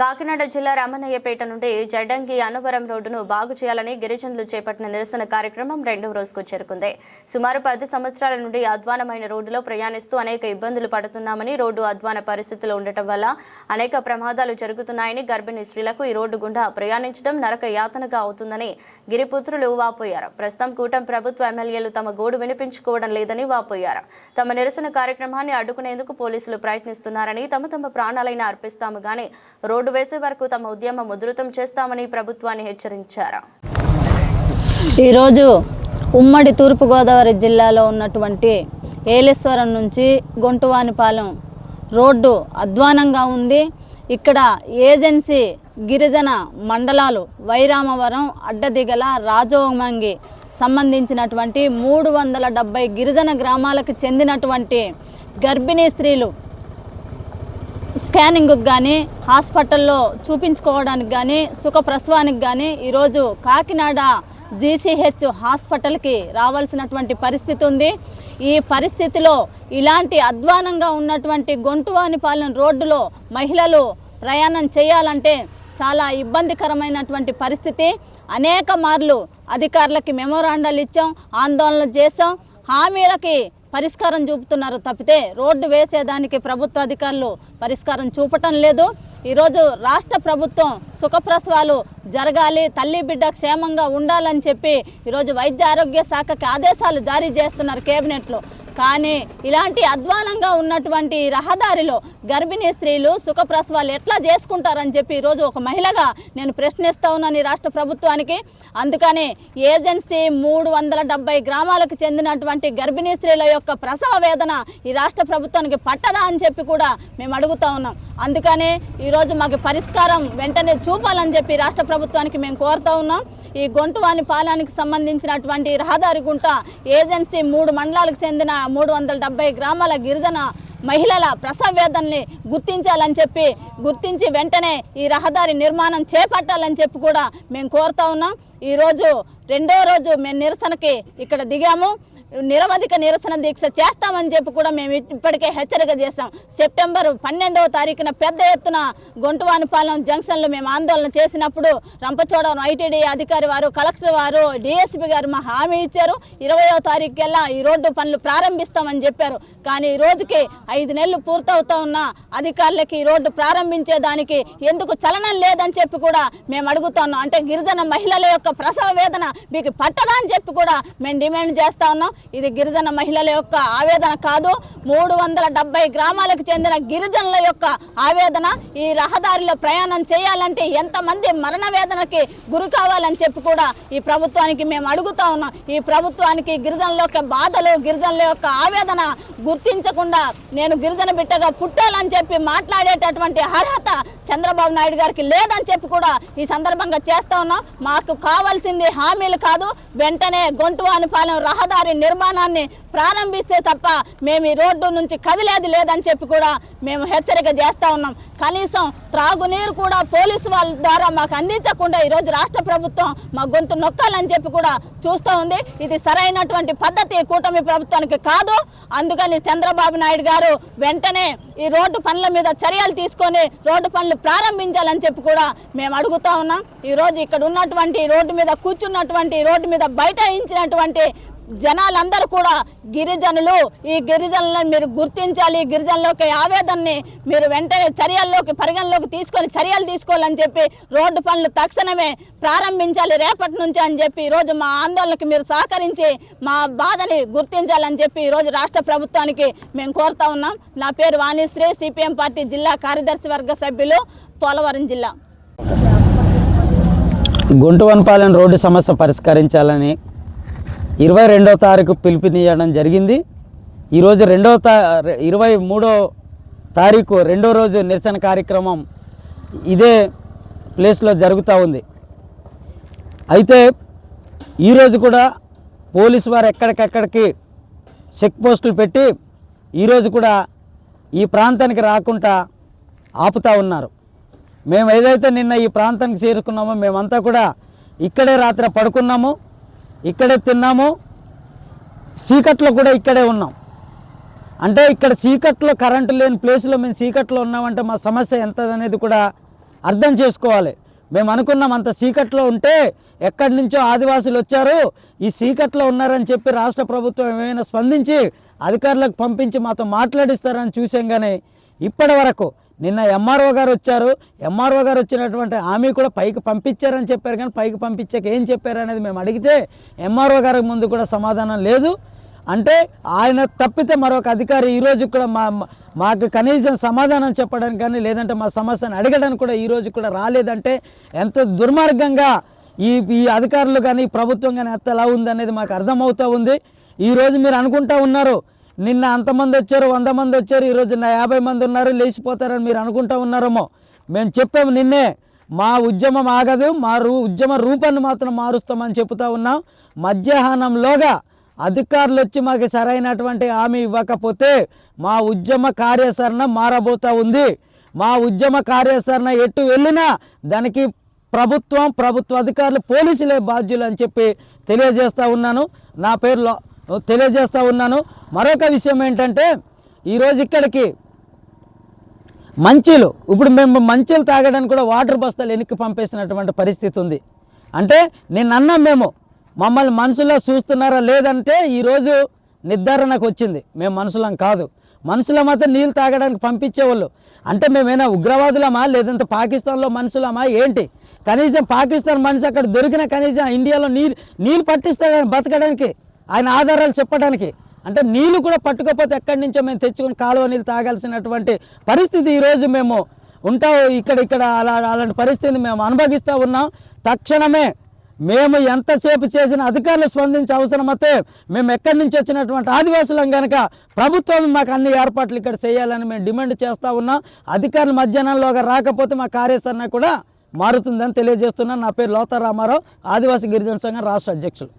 కాకినాడ జిల్లా రామన్నయ్యపేట నుండి జడ్డంకి అన్నవరం రోడ్డును బాగు చేయాలని గిరిజనులు చేపట్టిన నిరసన కార్యక్రమం రెండవ రోజుకు చేరుకుంది. సుమారు పది సంవత్సరాల నుండి అధ్వానమైన రోడ్డులో ప్రయాణిస్తూ అనేక ఇబ్బందులు పడుతున్నామని రోడ్డు అధ్వాన పరిస్థితులు ఉండటం వల్ల అనేక ప్రమాదాలు జరుగుతున్నాయని గర్భిణీ స్త్రీలకు ఈ రోడ్డు గుండా ప్రయాణించడం నరక యాతనగా అవుతుందని గిరిపుత్రులు వాపోయారు. ప్రస్తుతం కూటం ప్రభుత్వ ఎమ్మెల్యేలు తమ గోడు వినిపించుకోవడం లేదని వాపోయారు. తమ నిరసన కార్యక్రమాన్ని అడ్డుకునేందుకు పోలీసులు ప్రయత్నిస్తున్నారని తమ తమ ప్రాణాలైన అర్పిస్తాము గాని రోడ్డు వేసే వరకు తమ ఉద్యమం ఉధృతం చేస్తామని ప్రభుత్వాన్ని హెచ్చరించారు. ఈరోజు ఉమ్మడి తూర్పుగోదావరి జిల్లాలో ఉన్నటువంటి ఏలేశ్వరం నుంచి గొంటువానిపాలెం రోడ్డు అధ్వానంగా ఉంది. ఇక్కడ ఏజెన్సీ గిరిజన మండలాలు వైరామవరం అడ్డదిగల రాజోమంగి సంబంధించినటువంటి మూడు వందల డెబ్బై గిరిజన గ్రామాలకు చెందినటువంటి గర్భిణీ స్త్రీలు స్కానింగ్కి కానీ హాస్పిటల్లో చూపించుకోవడానికి కానీ సుఖప్రసవానికి కానీ ఈరోజు కాకినాడ జీసీహెచ్ హాస్పిటల్కి రావాల్సినటువంటి పరిస్థితి ఉంది. ఈ పరిస్థితిలో ఇలాంటి అధ్వానంగా ఉన్నటువంటి గొంటువానిపాలెం రోడ్డులో మహిళలు ప్రయాణం చేయాలంటే చాలా ఇబ్బందికరమైనటువంటి పరిస్థితి. అనేక మార్లు అధికారులకి మెమోరాండాలు ఇచ్చాం ఆందోళనలు చేసాం హామీలకి పరిష్కారం చూపుతున్నారు. తప్పితే రోడ్డు వేసేదానికి ప్రభుత్వ అధికారులు పరిష్కారం చూపటం లేదు. ఈరోజు రాష్ట్ర ప్రభుత్వం సుఖప్రసవాలు జరగాలి తల్లి బిడ్డ క్షేమంగా ఉండాలని చెప్పి ఈరోజు వైద్య ఆరోగ్య శాఖకి ఆదేశాలు జారీ చేస్తున్నారు కేబినెట్లో. కానీ ఇలాంటి అధ్వానంగా ఉన్నటువంటి రహదారిలో గర్భిణీ స్త్రీలు సుఖప్రసవాలు ఎట్లా చేసుకుంటారని చెప్పి ఈరోజు ఒక మహిళగా నేను ప్రశ్నిస్తా ఉన్నాను ఈ రాష్ట్ర ప్రభుత్వానికి. అందుకని ఏజెన్సీ మూడు వందల డెబ్బై గ్రామాలకు చెందినటువంటి గర్భిణీ స్త్రీల యొక్క ప్రసవ వేదన ఈ రాష్ట్ర ప్రభుత్వానికి పట్టదా అని చెప్పి కూడా మేము అడుగుతా ఉన్నాం. అందుకనే ఈరోజు మాకు పరిష్కారం వెంటనే చూపాలని చెప్పి రాష్ట్ర ప్రభుత్వానికి మేము కోరుతా ఉన్నాం. ఈ గొంటువాని పాలానికి సంబంధించినటువంటి రహదారి గుంట ఏజెన్సీ మూడు మండలాలకు చెందిన మూడు వందల గ్రామాల గిరిజన మహిళల ప్రసవ వేదనని గుర్తించాలని చెప్పి గుర్తించి వెంటనే ఈ రహదారి నిర్మాణం చేపట్టాలని చెప్పి కూడా మేము కోరుతా ఉన్నాం. ఈరోజు రెండో రోజు మేము నిరసనకి ఇక్కడ దిగాము. నిరవధిక నిరసన దీక్ష చేస్తామని చెప్పి కూడా మేము ఇప్పటికే హెచ్చరిక చేశాం. సెప్టెంబర్ పన్నెండవ తారీఖున పెద్ద ఎత్తున గొంటువానిపాలెం జంక్షన్లో మేము ఆందోళన చేసినప్పుడు రంపచోడవరం ఐటీడీ అధికారి వారు కలెక్టర్ వారు డిఎస్పీ గారు మా హామీ ఇచ్చారు. ఇరవయో తారీఖు కల్లా ఈ రోడ్డు పనులు ప్రారంభిస్తామని చెప్పారు. కానీ ఈ రోజుకి ఐదు నెలలు పూర్తవుతా ఉన్న అధికారులకి ఈ రోడ్డు ప్రారంభించేదానికి ఎందుకు చలనం లేదని చెప్పి కూడా మేము అడుగుతున్నాం. అంటే గిరిజన మహిళల యొక్క ప్రసవ వేదన మీకు పట్టదా అని చెప్పి కూడా మేము డిమాండ్ చేస్తా ఉన్నాం. ఇది గిరిజన మహిళల యొక్క ఆవేదన కాదు. మూడు వందల డెబ్బై గ్రామాలకు చెందిన గిరిజనుల యొక్క ఆవేదన ఈ రహదారిలో ప్రయాణం చేయాలంటే ఎంతమంది మరణ వేదనకి గురి కావాలని చెప్పి కూడా ఈ ప్రభుత్వానికి మేము అడుగుతా ఉన్నాం. ఈ ప్రభుత్వానికి గిరిజనుల యొక్క బాధలు గిరిజనుల యొక్క ఆవేదన గుర్తించకుండా నేను గిరిజన బిడ్డగా పుట్టాలని చెప్పి మాట్లాడేటటువంటి అర్హత చంద్రబాబు నాయుడు గారికి లేదని చెప్పి కూడా ఈ సందర్భంగా చేస్తా ఉన్నాం. మాకు కావాల్సింది హామీలు కాదు. వెంటనే గొంటువానిపాలెం రహదారి నిర్మాణాన్ని ప్రారంభిస్తే తప్ప మేము ఈ రోడ్డు నుంచి కదిలేది లేదని చెప్పి కూడా మేము హెచ్చరిక చేస్తూ ఉన్నాం. కనీసం త్రాగునీరు కూడా పోలీసు వాళ్ళ ద్వారా మాకు అందించకుండా ఈరోజు రాష్ట్ర ప్రభుత్వం మా గొంతు నొక్కాలని చెప్పి కూడా చూస్తూ ఉంది. ఇది సరైనటువంటి పద్ధతి కూటమి ప్రభుత్వానికి కాదు. అందుకని చంద్రబాబు నాయుడు గారు వెంటనే ఈ రోడ్డు పనుల మీద చర్యలు తీసుకొని రోడ్డు పనులు ప్రారంభించాలని చెప్పి కూడా మేము అడుగుతా ఉన్నాం. ఈరోజు ఇక్కడ ఉన్నటువంటి రోడ్డు మీద కూర్చున్నటువంటి రోడ్డు మీద బైఠాయించినటువంటి జనాలందరూ కూడా గిరిజనులు ఈ గిరిజనులను మీరు గుర్తించాలి. గిరిజనులకి ఆవేదనని మీరు వెంటనే చర్యల్లోకి పరిగణలోకి తీసుకొని చర్యలు తీసుకోవాలని చెప్పి రోడ్డు పనులు తక్షణమే ప్రారంభించాలి రేపటి నుంచి అని చెప్పి ఈరోజు మా ఆందోళనకి మీరు సహకరించి మా బాధని గుర్తించాలని చెప్పి ఈరోజు రాష్ట్ర ప్రభుత్వానికి మేము కోరుతా ఉన్నాం. నా పేరు వాణిశ్రీ సిపిఎం పార్టీ జిల్లా కార్యదర్శి వర్గ సభ్యులు పోలవరం జిల్లా. గుంటువన్పాలెం రోడ్డు సమస్య పరిష్కరించాలని ఇరవై రెండో తారీఖు పిలుపునియడం జరిగింది. ఈరోజు రెండో తా ఇరవై మూడో తారీఖు రెండో రోజు నిరసన కార్యక్రమం ఇదే ప్లేస్లో జరుగుతూ ఉంది. అయితే ఈరోజు కూడా పోలీసు వారు ఎక్కడికెక్కడికి చెక్ పోస్టులు పెట్టి ఈరోజు కూడా ఈ ప్రాంతానికి రాకుండా ఆపుతా ఉన్నారు. మేము ఏదైతే నిన్న ఈ ప్రాంతానికి చేరుకున్నామో మేమంతా కూడా ఇక్కడే రాత్రి పడుకున్నాము. ఇక్కడే తిన్నాము. చీకట్లో కూడా ఇక్కడే ఉన్నాం. అంటే ఇక్కడ చీకట్లో కరెంటు లేని ప్లేస్లో మేము చీకట్లో ఉన్నామంటే మా సమస్య ఎంత అనేది కూడా అర్థం చేసుకోవాలి. మేము అనుకున్నాం అంత సీకట్లో ఉంటే ఎక్కడి నుంచో ఆదివాసులు వచ్చారు. ఈ సీకట్లో ఉన్నారని చెప్పి రాష్ట్ర ప్రభుత్వం ఏమైనా స్పందించి అధికారులకు పంపించి మాతో మాట్లాడిస్తారని చూసాం కానీ ఇప్పటి వరకు నిన్న ఎంఆర్ఓ గారు వచ్చారు. ఎంఆర్ఓ గారు వచ్చినటువంటి హామీ కూడా పైకి పంపించారని చెప్పారు కానీ పైకి పంపించాక ఏం చెప్పారు అనేది మేము అడిగితే ఎంఆర్ఓ గారి ముందు కూడా సమాధానం లేదు. అంటే ఆయన తప్పితే మరొక అధికారి ఈరోజు కూడా మా మాకు కనీసం సమాధానం చెప్పడానికి కానీ లేదంటే మా సమస్యను అడగడానికి కూడా ఈరోజు కూడా రాలేదంటే ఎంత దుర్మార్గంగా ఈ ఈ అధికారులు కానీ ప్రభుత్వం కానీ ఎంత ఎలా ఉందనేది మాకు అర్థమవుతూ ఉంది. ఈరోజు మీరు అనుకుంటా ఉన్నారు. నిన్న అంతమంది వచ్చారు వంద మంది వచ్చారు ఈరోజు నా యాభై మంది ఉన్నారు లేచిపోతారని మీరు అనుకుంటా ఉన్నారేమో. మేము చెప్పాము నిన్నే మా ఉద్యమం ఆగదు మా రూ ఉద్యమ రూపాన్ని మాత్రం మారుస్తామని చెప్తా ఉన్నాం. మధ్యాహ్నంలోగా అధికారులు వచ్చి మాకు సరైనటువంటి హామీ ఇవ్వకపోతే మా ఉద్యమ కార్యాచరణ మారబోతా ఉంది. మా ఉద్యమ కార్యాచరణ ఎటు వెళ్ళినా దానికి ప్రభుత్వం ప్రభుత్వ అధికారులు పోలీసులే బాధ్యులు అని చెప్పి తెలియజేస్తూ ఉన్నాను. నా పేరులో తెలియజేస్తూ ఉన్నాను. మరొక విషయం ఏంటంటే ఈరోజు ఇక్కడికి మంచిలు ఇప్పుడు మేము మంచీలు తాగడానికి కూడా వాటర్ బస్తాలు వెనక్కి పంపేసినటువంటి పరిస్థితి ఉంది. అంటే నేను అన్నాం మేము మమ్మల్ని మనుషుల్లో చూస్తున్నారా లేదంటే ఈరోజు నిర్ధారణకు వచ్చింది. మేము మనుషులం కాదు. మనుషుల మాత్రం నీళ్ళు తాగడానికి పంపించేవాళ్ళు. అంటే మేమైనా ఉగ్రవాదులమా లేదంటే పాకిస్తాన్లో మనుషులమా ఏంటి? కనీసం పాకిస్తాన్ మనిషి అక్కడ దొరికిన కనీసం ఇండియాలో నీళ్ళు నీళ్ళు పట్టిస్తాడని బతకడానికి ఆయన ఆధారాలు చెప్పడానికి అంటే నీళ్ళు కూడా పట్టుకోకపోతే ఎక్కడి నుంచో మేము తెచ్చుకొని కాలువ నీళ్ళు తాగాల్సినటువంటి పరిస్థితి ఈరోజు మేము ఉంటావు ఇక్కడ ఇక్కడ అలా అలాంటి పరిస్థితిని మేము అనుభవిస్తూ ఉన్నాం. తక్షణమే మేము ఎంతసేపు చేసిన అధికారులు స్పందించే అవసరమైతే మేము ఎక్కడి నుంచి వచ్చినటువంటి ఆదివాసులం కనుక ప్రభుత్వం మాకు అన్ని ఏర్పాట్లు ఇక్కడ చేయాలని మేము డిమాండ్ చేస్తూ ఉన్నాం. అధికారులు మధ్యాహ్నంలోగా రాకపోతే మా కార్యాచరణ కూడా మారుతుందని తెలియజేస్తున్నాను. నా పేరు లోతా రామారావు ఆదివాసీ గిరిజన సంఘం రాష్ట్ర అధ్యక్షులు.